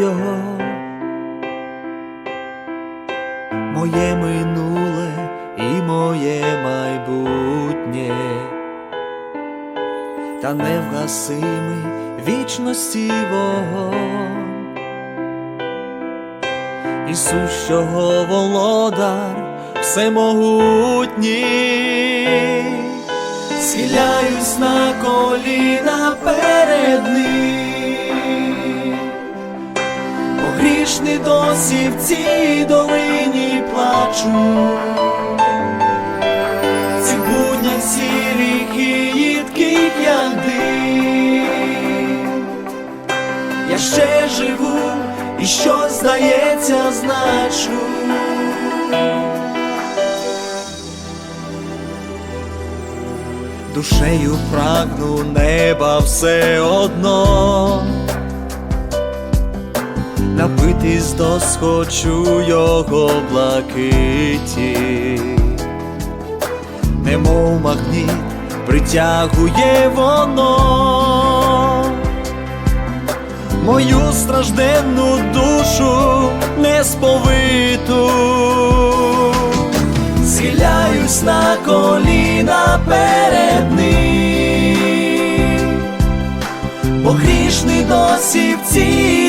його, моє минуле і моє майбутнє, та невгасимий вічності вогонь. Ісущого володар всемогутній, схиляюсь на коліна перед ним, грішний досі в цій долині плачу, цих буднях сірих і як дим. Я ще живу і щось здається, значу. Душею прагну неба все одно, напитись досхочу його блакиті, немов магніт притягує воно. Мою стражденну душу несповиту, схиляюсь на коліна перед ним, бо грішний досі в цій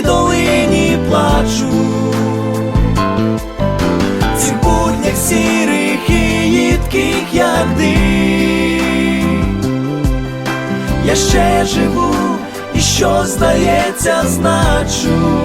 я ще живу і що здається, значу.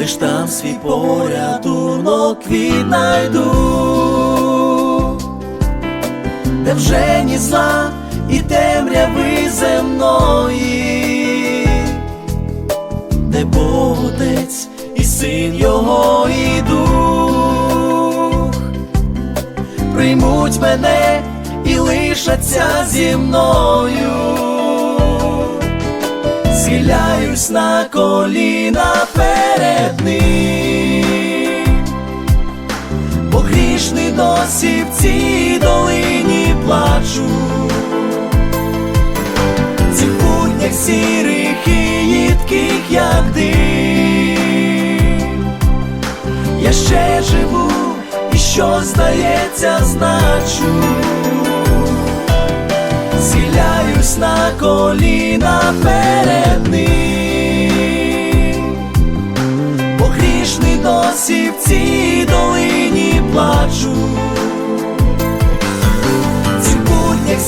Лиш там свій порятунок віднайду, де вже ні зла і темряви земної, де Бог Отець і син його і дух. Приймуть мене і лишаться зі мною. Схиляюсь на коліна перед ним, бо грішний досі в цій долині плачу, в цих буднях сірих і їдких, як дим, я ще живу і що здається, значу. Схиляюсь на коліна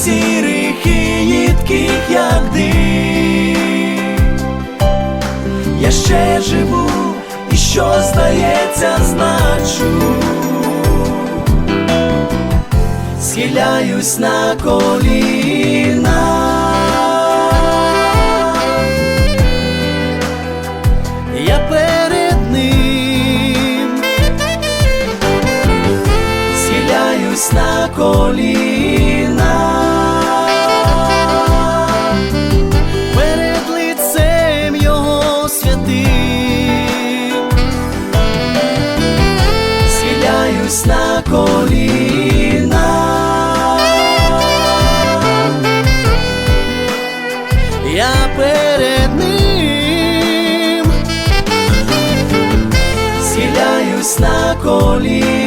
сірих і їдких, як дим, я ще живу і що здається, значу схиляюсь на коліна. Коліна. Я перед ним схиляюсь на коліна.